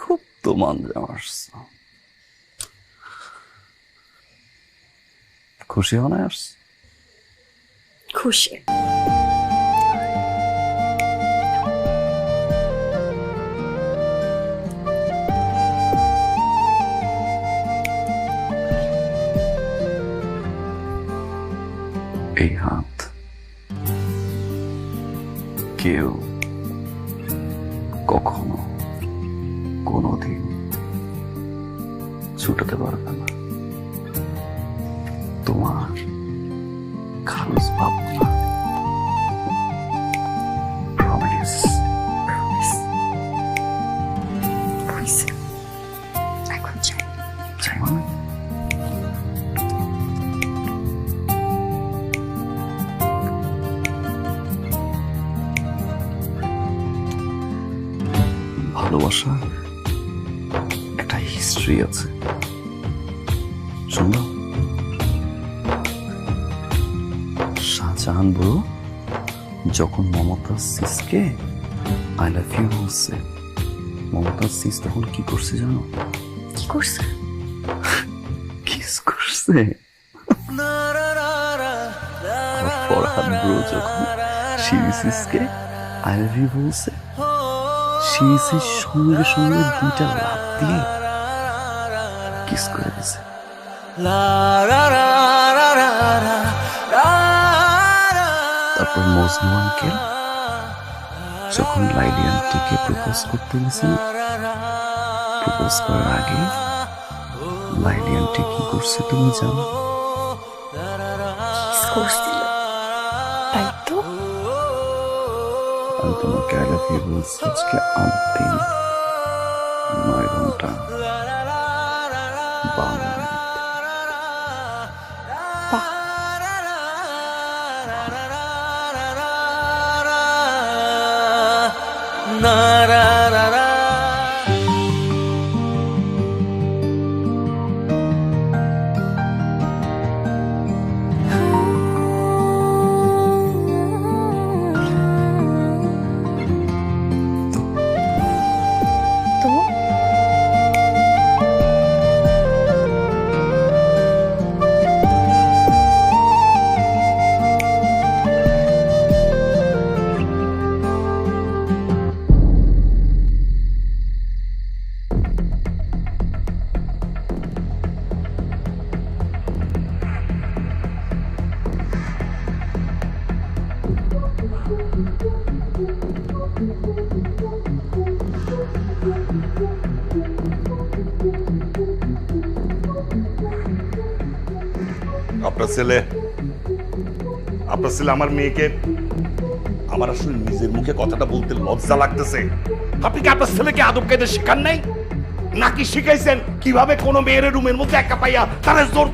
খুব তো মন্দে আসছে। খুশি হনে খুশি। এই হাত কেউ কখনো কোনোদিন ছুটাতে পারবে না। তোমার খালস ভাবনা প্রমিস এখন চাই চাই মানে? ভালোবাসা হিস্ট্রি আছে শুনলাম শাহজাহান বড় যখন মমতা সিসকে আই লাভ ইউ বলছে মমতা সিস তখন কি করছে জানো? কি করছে? কিস করছে? ফরহাদ ব্রো যখন শিরিসিসকে আই লাভ ইউ বলছে শিরিসের সঙ্গে সঙ্গে দুইটা লাভ দিয়ে কিস করে দিছে। তারপর মজনু আঙ্কেল যখন লাইলি আন্টিকে প্রপোজ করতে গেছিল প্রপোজ করার আগে লাইলি আন্টি কি করছে তুমি জানো? আমি তোমাকে আই লাভ ইউ বলছি আজকে আট দিন নয় ঘণ্টা। 爸，爸，哪啦啦啦！啊！আপনার ছেলে আপনার ছেলে আমার মেয়েকে, আমার আসলে নিজের মুখে কথাটা বলতে লজ্জা লাগতেছে। আপনি কি আপনার ছেলেকে আদব কায়দা শেখান নাই? নাকি শিখাইছেন কীভাবে কোনো মেয়ের রুমের মধ্যে একা পাইয়া তারা জোর